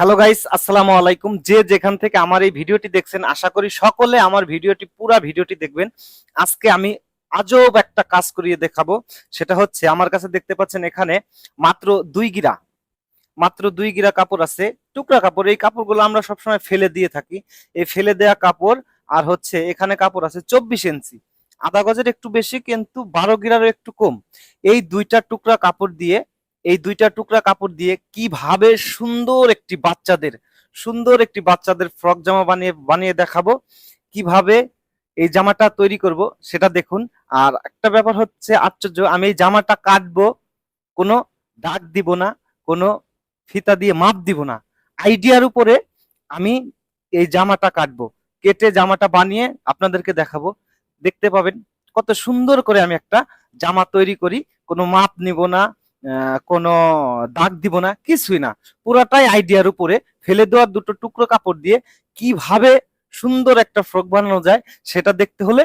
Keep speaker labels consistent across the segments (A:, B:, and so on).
A: Hello guys আসসালামু আলাইকুম। যে যেখান থেকে আমার এই ভিডিওটি দেখছেন, আশা করি সকলে আমার ভিডিওটি, পুরো ভিডিওটি দেখবেন। আজকে আমি আজব একটা কাজ করিয়ে দেখাবো। সেটা হচ্ছে, আমার কাছে দেখতে পাচ্ছেন এখানে মাত্র দুই গিরা। মাত্র দুই গিরা কাপড় আছে। টুকরা কাপড়, এই কাপড়গুলো আমরা সবসময় ফেলে দিয়ে থাকি। এই ফেলে দেয়া কাপড়, আর হচ্ছে এখানে কাপড় আছে চব্বিশ ইঞ্চি। আধা গজের একটু বেশি, কিন্তু বারো গিরারও একটু কম। এই দুইটা টুকরা কাপড় দিয়ে এই দুইটা টুকরা কাপড় দিয়ে কীভাবে সুন্দর একটি বাচ্চাদের, সুন্দর একটি বাচ্চাদের ফ্রক জামা বানিয়ে বানিয়ে দেখাবো। কীভাবে এই জামাটা তৈরি করব সেটা দেখুন। আর একটা ব্যাপার হচ্ছে আশ্চর্য, আমি এই জামাটা কাটবো, কোনো দাগ দিব না, কোনো ফিতা দিয়ে মাপ দিব না। আইডিয়ার উপরে আমি এই জামাটা কাটবো। কেটে জামাটা বানিয়ে আপনাদেরকে দেখাবো। দেখতে পাবেন কত সুন্দর করে আমি একটা জামা তৈরি করি, কোনো মাপ নিব না কোনো দাগ দিব না, কিছুই না। পুরাটাই আইডিয়ার উপরে ফেলে দেওয়ার দুটো টুকরো কাপড় দিয়ে কীভাবে সুন্দর একটা ফ্রক বানানো যায় সেটা দেখতে হলে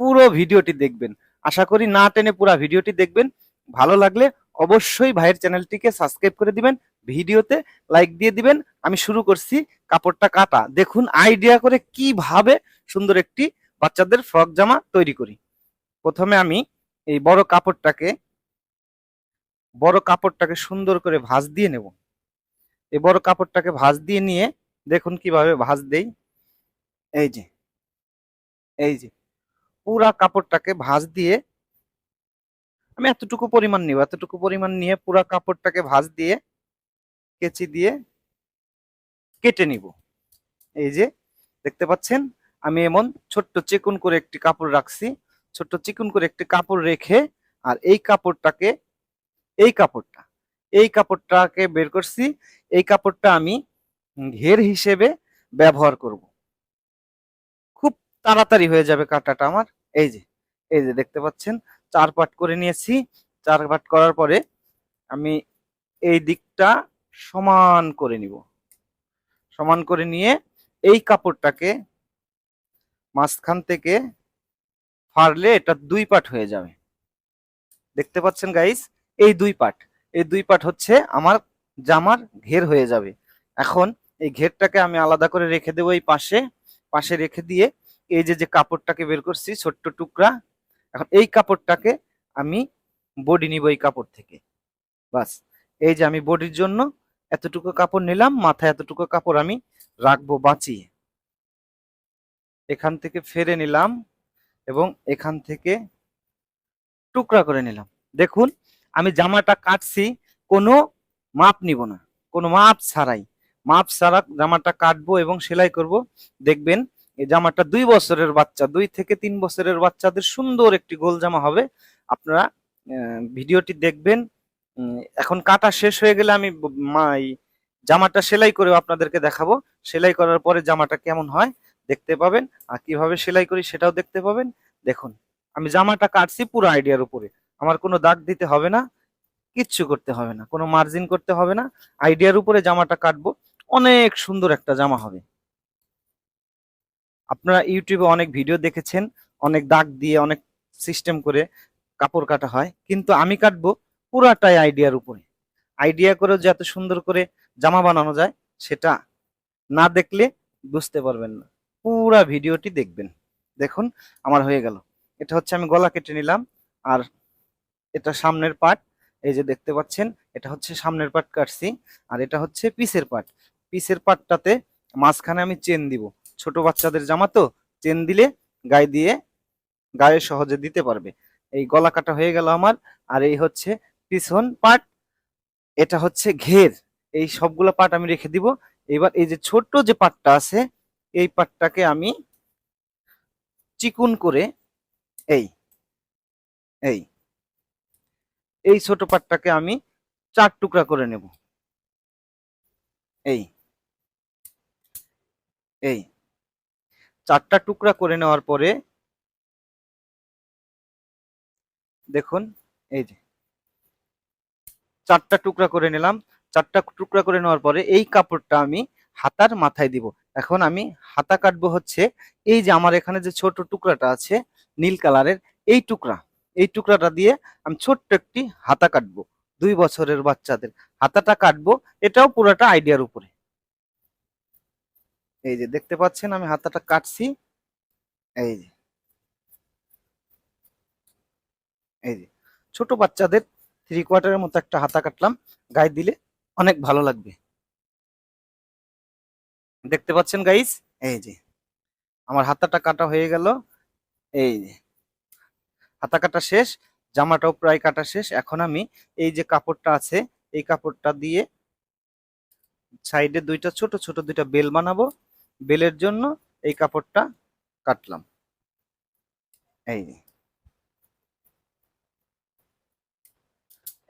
A: পুরো ভিডিওটি দেখবেন। আশা করি না টেনে পুরো ভিডিওটি দেখবেন। ভালো লাগলে অবশ্যই ভাইয়ের চ্যানেলটিকে সাবস্ক্রাইব করে দিবেন, ভিডিওতে লাইক দিয়ে দিবেন। আমি শুরু করছি কাপড়টা কাটা। দেখুন আইডিয়া করে কীভাবে সুন্দর একটি বাচ্চাদের ফ্রক জামা তৈরি করি। প্রথমে আমি এই বড় কাপড়টাকে বড় কাপড়টাকে সুন্দর করে ভাঁজ দিয়ে নেব। এই বড় কাপড়টাকে ভাঁজ দিয়ে নিয়ে দেখুন কীভাবে ভাঁজ দেই। এই যে এই যে, পুরা কাপড়টাকে ভাঁজ দিয়ে আমি এতটুকু পরিমাণ নিব, এতটুকু পরিমাণ নিয়ে পুরা কাপড়টাকে ভাঁজ দিয়ে কেচি দিয়ে কেটে নিব। এই যে, দেখতে পাচ্ছেন? আমি এমন ছোট্ট চিকুন করে একটি কাপড় রাখছি, ছোট্ট চিকুন করে একটি কাপড় রেখে আর এই কাপড়টাকে এই কাপড়টা, এই কাপড়টাকে বের করছি, এই কাপড়টা আমি ঘের হিসেবে ব্যবহার করব। খুব তাড়াতাড়ি হয়ে যাবে কাটাটা আমার। এই যে এই যে দেখতে পাচ্ছেন, চার পাট করে নিয়েছি। চার পাট করার পরে আমি এই দিকটা সমান করে নিব। সমান করে নিয়ে এই কাপড়টাকে মাঝখান থেকে ফাড়লে এটা দুই পাট হয়ে যাবে। দেখতে পাচ্ছেন গাইস এই দুই পাট। এই দুই পাট হচ্ছে আমার জামার ঘের হয়ে যাবে। এখন এই ঘেরটাকে আমি আলাদা করে রেখে দেবো এই পাশে। পাশে রেখে দিয়ে এই যে যে কাপড়টাকে বের করছি, ছোট্ট টুকরা, এখন এই কাপড়টাকে আমি বডি নিব এই কাপড় থেকে। বাস, এই যে আমি বডির জন্য এতটুকু কাপড় নিলাম, মাথায় এতটুকু কাপড় আমি রাখব বাঁচিয়ে। এখান থেকে ফেরে নিলাম এবং এখান থেকে টুকরা করে নিলাম। দেখুন আমি জামাটা কাটছি, কোনো মাপ নিব না, কোনো মাপ ছাড়াই। মাপ ছাড়া জামাটা কাটবো এবং সেলাই করব। দেখবেন এই জামাটা দুই বছরের বাচ্চা, দুই থেকে তিন বছরের বাচ্চাদের সুন্দর একটি গোল জামা হবে। আপনারা ভিডিওটি দেখবেন। এখন কাটা শেষ হয়ে গেলে আমি জামাটা সেলাই করে আপনাদেরকে দেখাবো। সেলাই করার পরে জামাটা কেমন হয় দেখতে পাবেন। আর কীভাবে সেলাই করি সেটাও দেখতে পাবেন। দেখুন, আমি জামাটা কাটছি পুরো আইডিয়ার উপরে। আমার কোনো দাগ দিতে হবে না, কিচ্ছু করতে হবে না, কোনো মার্জিন করতে হবে না। আইডিয়ার উপরে জামাটা কাটবো, অনেক সুন্দর একটা জামা হবে। আপনারা ইউটিউবে অনেক ভিডিও দেখেছেন, অনেক দাগ দিয়ে অনেক সিস্টেম করে কাপড় কাটা হয়, কিন্তু আমি কাটবো পুরাটাই আইডিয়ার উপরে। আইডিয়া করে যে এত সুন্দর করে জামা বানানো যায়, সেটা না দেখলে বুঝতে পারবেন না। পুরা ভিডিওটি দেখবেন। দেখুন, আমার হয়ে গেল। এটা হচ্ছে আমি গলা কেটে নিলাম, আর এটা সামনের পার্ট, এই যে দেখতে পাচ্ছেন, এটা হচ্ছে সামনের পার্ট কাটছি, আর এটা হচ্ছে পিসের পার্ট। পিসের পার্টটাতে মাঝখানে আমি চেন দিব। ছোট বাচ্চাদের জামা তো, চেন দিলে গায়ে দিয়ে গায়ে সহজে দিতে পারবে। এই গলা কাটা হয়ে গেল আমার, আর এই হচ্ছে পিছন পার্ট, এটা হচ্ছে ঘের। এই সবগুলো পার্ট আমি রেখে দিব। এবার এই যে ছোট্ট যে পার্টটা আছে, এই পার্টটাকে আমি চিকুন করে, এই এই এই ছোট পাটটাকে আমি চার টুকরা করে নেব। এই। এই। চারটা টুকরা করে নেওয়ার পরে দেখুন, এই যে। চারটা টুকরা করে নিলাম। চারটা টুকরা করে নেওয়ার পরে এই কাপড়টা আমি হাতার মাথায় দিব। এখন আমি হাতা কাটবো হচ্ছে এই যে আমার এখানে যে ছোট টুকরাটা আছে, নীল কালারের, এই টুকরা। এই টুকরাটা দিয়ে আমি ছোট্ট একটি হাতা কাটবো, দুই বছরের বাচ্চাদের হাতাটা কাটবো, এটাও পুরোটা আইডিয়ার উপরে। এই যে দেখতে পাচ্ছেন, আমি হাতাটা কাটছি। এই যে। এই যে। ছোট বাচ্চাদের থ্রি কোয়ার্টারের মতো একটা হাতা কাটলাম, গায়ে দিলে অনেক ভালো লাগবে। দেখতে পাচ্ছেন গাইস এই যে। আমার হাতাটা কাটা হয়ে গেল। এই যে। হাতা কাটা শেষ, জামাটাও প্রায় কাটা শেষ। এখন আমি এই যে কাপড়টা আছে, এই কাপড়টা দিয়ে সাইডে দুইটা ছোট ছোট দুইটা বেল বানাবো। বেলের জন্য এই কাপড়টা কাটলাম। এই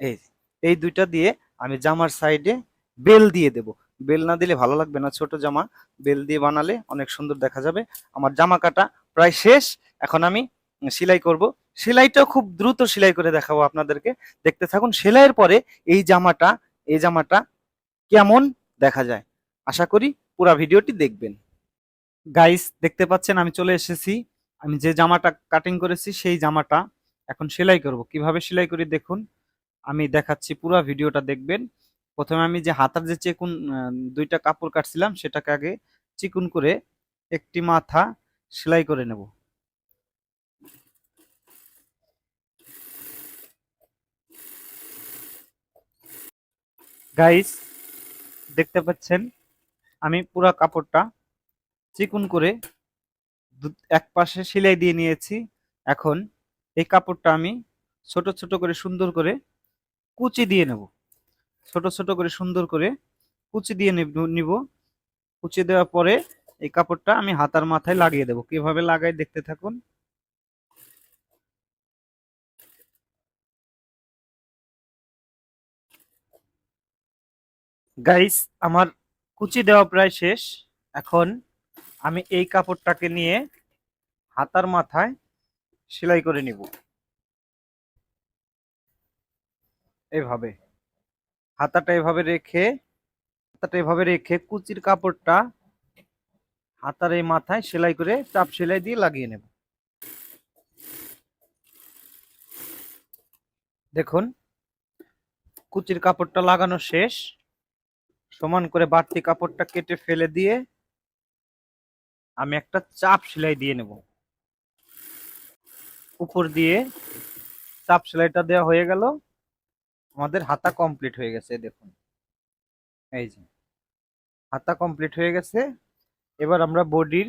A: এই এই দুইটা দিয়ে আমি জামার সাইডে বেল দিয়ে দেব। বেল না দিলে ভালো লাগবে না। ছোট জামা, বেল দিয়ে বানালে অনেক সুন্দর দেখা যাবে। আমার জামা কাটা প্রায় শেষ। এখন আমি সেলাই করব। সেলাইটাও খুব দ্রুত সেলাই করে দেখাবো আপনাদেরকে। দেখতে থাকুন, সেলাইয়ের পরে এই জামাটা এই জামাটা কেমন দেখা যায়। আশা করি পুরো ভিডিওটি দেখবেন। গাইস দেখতে পাচ্ছেন, আমি চলে এসেছি। আমি যে জামাটা কাটিং করেছি, সেই জামাটা এখন সেলাই করব। কীভাবে সেলাই করি দেখুন, আমি দেখাচ্ছি পুরো ভিডিওটা দেখবেন। প্রথমে আমি যে হাতার যে চেকুন দুইটা কাপড় কাটছিলাম, সেটাকে আগে চিকুন করে একটি মাথা সেলাই করে নেব। গাইস দেখতে পাচ্ছেন, আমি পুরো কাপড়টা চিকুন করে এক পাশে সেলাই দিয়ে নিয়েছি। এখন এই কাপড়টা আমি ছোট ছোট করে সুন্দর করে কুচি দিয়ে নেব। ছোট ছোট করে সুন্দর করে কুচি দিয়ে নিব। কুচি দেওয়ার পরে এই কাপড়টা আমি হাতার মাথায় লাগিয়ে দেব। কীভাবে লাগাই দেখতে থাকুন। গাইস আমার কুচি দেওয়া প্রায় শেষ। এখন আমি এই কাপড়টাকে নিয়ে হাতার মাথায় সেলাই করে নিব। এইভাবে হাতাটা এভাবে রেখে, হাতাটা এভাবে রেখে কুচির কাপড়টা হাতার এই মাথায় সেলাই করে চাপ সেলাই দিয়ে লাগিয়ে নেব। দেখুন, কুচির কাপড়টা লাগানো শেষ। সমান করে বাড়তি কাপড়টা কেটে ফেলে দিয়ে আমি একটা চাপ সেলাই দিয়ে নেব। উপর দিয়ে চাপ সেলাইটা দেওয়া হয়ে গেল। আমাদের হাতা কমপ্লিট হয়ে গেছে দেখুন। এই যে, হাতা কমপ্লিট হয়ে গেছে। এবার আমরা বডির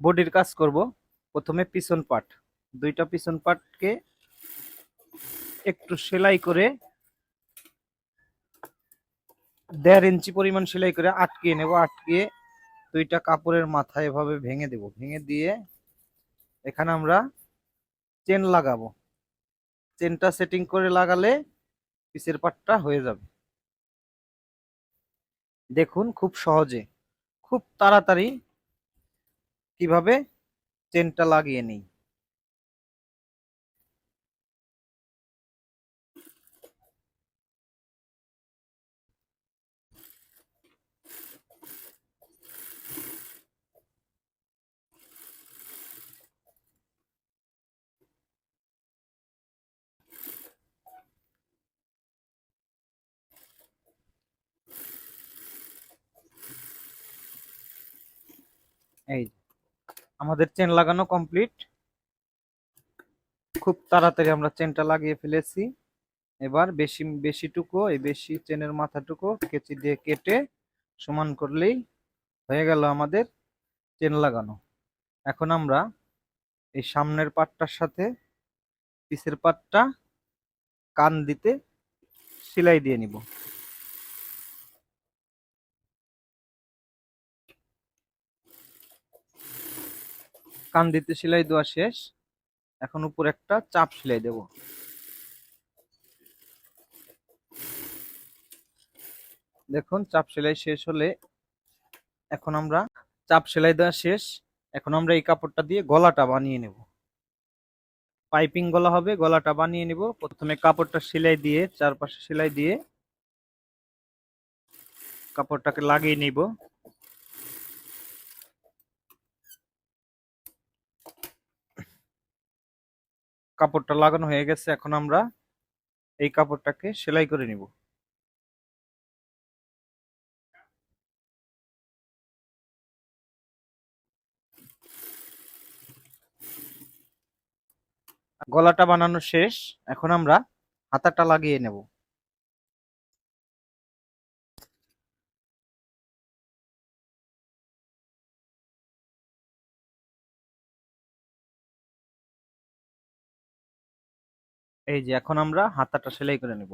A: বডির কাজ করব। প্রথমে পিছন পাট, দুইটা পিছন পাটকে একটু সেলাই করে দেড় ইঞ্চি পরিমাণ সেলাই করে আটকিয়ে নেব আটকিয়ে দুইটা কাপড়ের মাথায় এভাবে ভেঙে দেব। ভেঙে দিয়ে এখানে আমরা চেন লাগাবো। চেনটা সেটিং করে লাগালে পিসের পাটটা হয়ে যাবে। দেখুন খুব সহজে, খুব তাড়াতাড়ি কীভাবে চেনটা লাগিয়ে নিই এই যে, আমাদের চেন লাগানো কমপ্লিট খুব তাড়াতাড়ি আমরা চেনটা লাগিয়ে ফেলেছি। এবার বেশি, বেশিটুকু, এই বেশি চেনের মাথাটুকু কেচি দিয়ে কেটে সমান করলেই হয়ে গেল আমাদের চেন লাগানো। এখন আমরা এই সামনের পাটটার সাথে পিসের পাটটা কান দিতে সেলাই দিয়ে নিব। কান দিতে সেলাই দেওয়া শেষ। এখন উপর একটা চাপ সেলাই দেব। দেখুন, চাপ সেলাই শেষ হলে এখন আমরা চাপ সেলাই দেওয়া শেষ। এখন আমরা এই কাপড়টা দিয়ে গলাটা বানিয়ে নেব। পাইপিং গলা হবে, গলাটা বানিয়ে নিব। প্রথমে কাপড়টা সেলাই দিয়ে, চারপাশে সেলাই দিয়ে কাপড়টাকে লাগিয়ে নিব। কাপড়টা লাগানো হয়ে গেছে, এখন আমরা এই কাপড়টাকে সেলাই করে নিব। গলাটা বানানো শেষ, এখন আমরা হাতাটা লাগিয়ে নেব। এই যে এখন আমরা হাতাটা সেলাই করে নেব।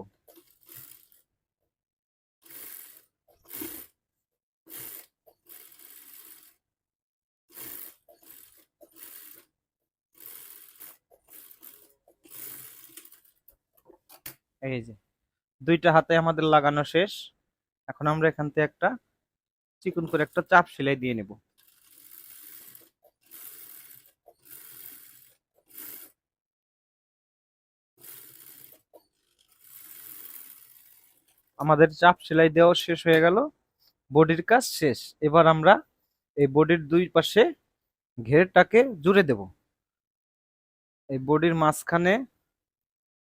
A: এই যে, দুইটা হাতে আমাদের লাগানো শেষ। এখন আমরা এখান থেকে একটা চিকন করে একটা চাপ সেলাই দিয়ে নেব। আমাদের চাপ সেলাই দেওয়া শেষ হয়ে গেল। বডির কাজ শেষ। এবার আমরা এই বডির দুই পাশে ঘেরটাকে জুড়ে দেব। এই বডির মাঝখানে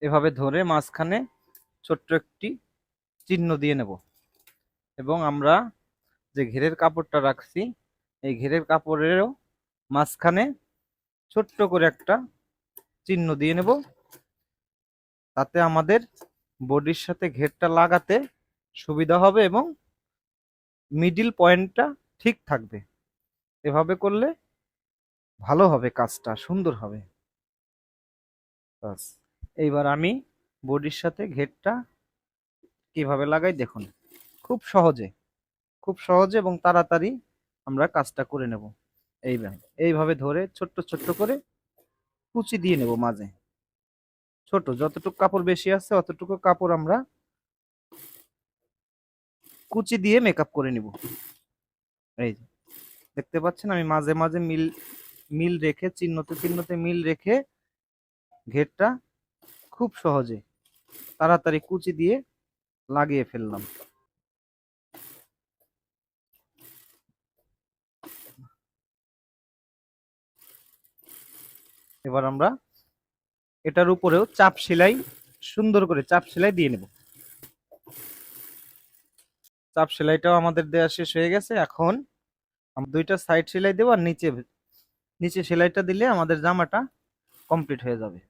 A: এভাবে ধরে মাঝখানে ছোট্ট একটি চিহ্ন দিয়ে নেব। এবং আমরা যে ঘেরের কাপড়টা রাখছি, এই ঘেরের কাপড়েরও মাঝখানে ছোট্ট করে একটা চিহ্ন দিয়ে নেব। তাতে আমাদের বডির সাথে ঘেরটা লাগাতে সুবিধা হবে এবং মিডিল পয়েন্টটা ঠিক থাকবে। এভাবে করলে ভালো হবে কাজটা, সুন্দর হবে। বাস এইবার আমি বডির সাথে ঘেরটা কীভাবে লাগাই দেখুন। খুব সহজে খুব সহজে এবং তাড়াতাড়ি আমরা কাজটা করে নেব। এইভাবে এইভাবে ধরে ছোট্ট ছোট্ট করে কুচি দিয়ে নেব মাঝে। ছোট, যতটুকু কাপড় বেশি আছে, অতটুকু কাপড় আমরা কুচি দিয়ে মেকআপ করে নিব। এই যে, দেখতে পাচ্ছেন? আমি মাঝে মাঝে মিল মিল রেখে, চিহ্নতে চিহ্নতে মিল রেখে ঘেরটা খুব সহজে তাড়াতাড়ি কুচি দিয়ে লাগিয়ে ফেললাম। এবার আমরা এটার উপরেও চাপ সেলাই, সুন্দর করে চাপ সেলাই দিয়ে নেব। চাপ সেলাইটাও আমাদের দেওয়া শেষ হয়ে গেছে। এখন দুইটা সাইড সেলাই দেবো আর নিচে নিচে সেলাইটা দিলে আমাদের জামাটা কমপ্লিট হয়ে যাবে।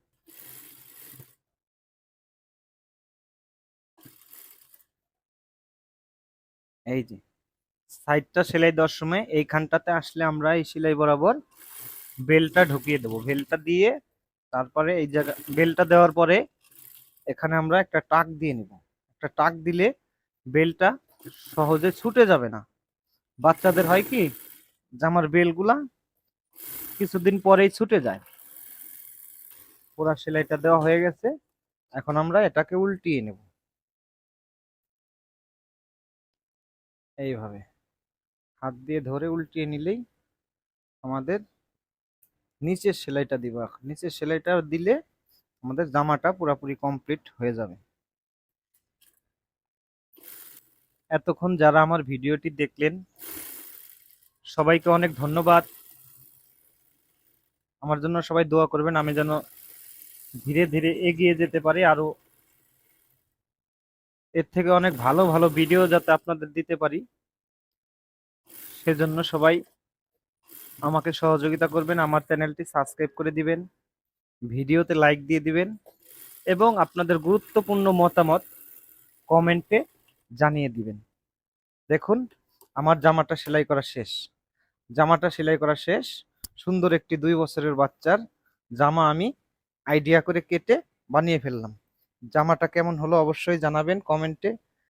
A: এই যে সাইডটা সেলাই দেওয়ার সময় এইখানটাতে আসলে আমরা এই সেলাই বরাবর বেলটা ঢুকিয়ে দেবো। বেলটা দিয়ে তারপরে এই জায়গা, বেলটা দেওয়ার পরে এখানে আমরা একটা টাক দিয়ে নিব। একটা টাক দিলে বেলটা সহজে ছুটে যাবে না। বাচ্চাদের হয় কি, জামার বেলগুলা কিছুদিন পরেই ছুটে যায়। পুরা সেলাইটা দেওয়া হয়ে গেছে। এখন আমরা এটাকে উল্টিয়ে নেব। এইভাবে। হাত দিয়ে ধরে উল্টিয়ে নিলেই আমাদের নিচের সেলাইটা দিব এখন। নিচের সেলাইটা দিলে আমাদের জামাটা পুরোপুরি কমপ্লিট হয়ে যাবে। এতক্ষণ যারা আমার ভিডিওটি দেখলেন, সবাইকে অনেক ধন্যবাদ। আমার জন্য সবাই দোয়া করবেন, আমি যেন ধীরে ধীরে এগিয়ে যেতে পারি আরও। এর থেকে অনেক ভালো ভালো ভিডিও যাতে আপনাদের দিতে পারি। সেজন্য সবাই আমাকে সহযোগিতা করবেন, আমার চ্যানেলটি সাবস্ক্রাইব করে দিবেন, ভিডিওতে লাইক দিয়ে দিবেন এবং আপনাদের গুরুত্বপূর্ণ মতামত কমেন্টে জানিয়ে দিবেন। দেখুন, আমার জামাটা সেলাই করা শেষ। জামাটা সেলাই করা শেষ। সুন্দর একটি দুই বছরের বাচ্চার জামা আমি আইডিয়া করে কেটে বানিয়ে ফেললাম। জামাটা কেমন হলো অবশ্যই জানাবেন কমেন্টে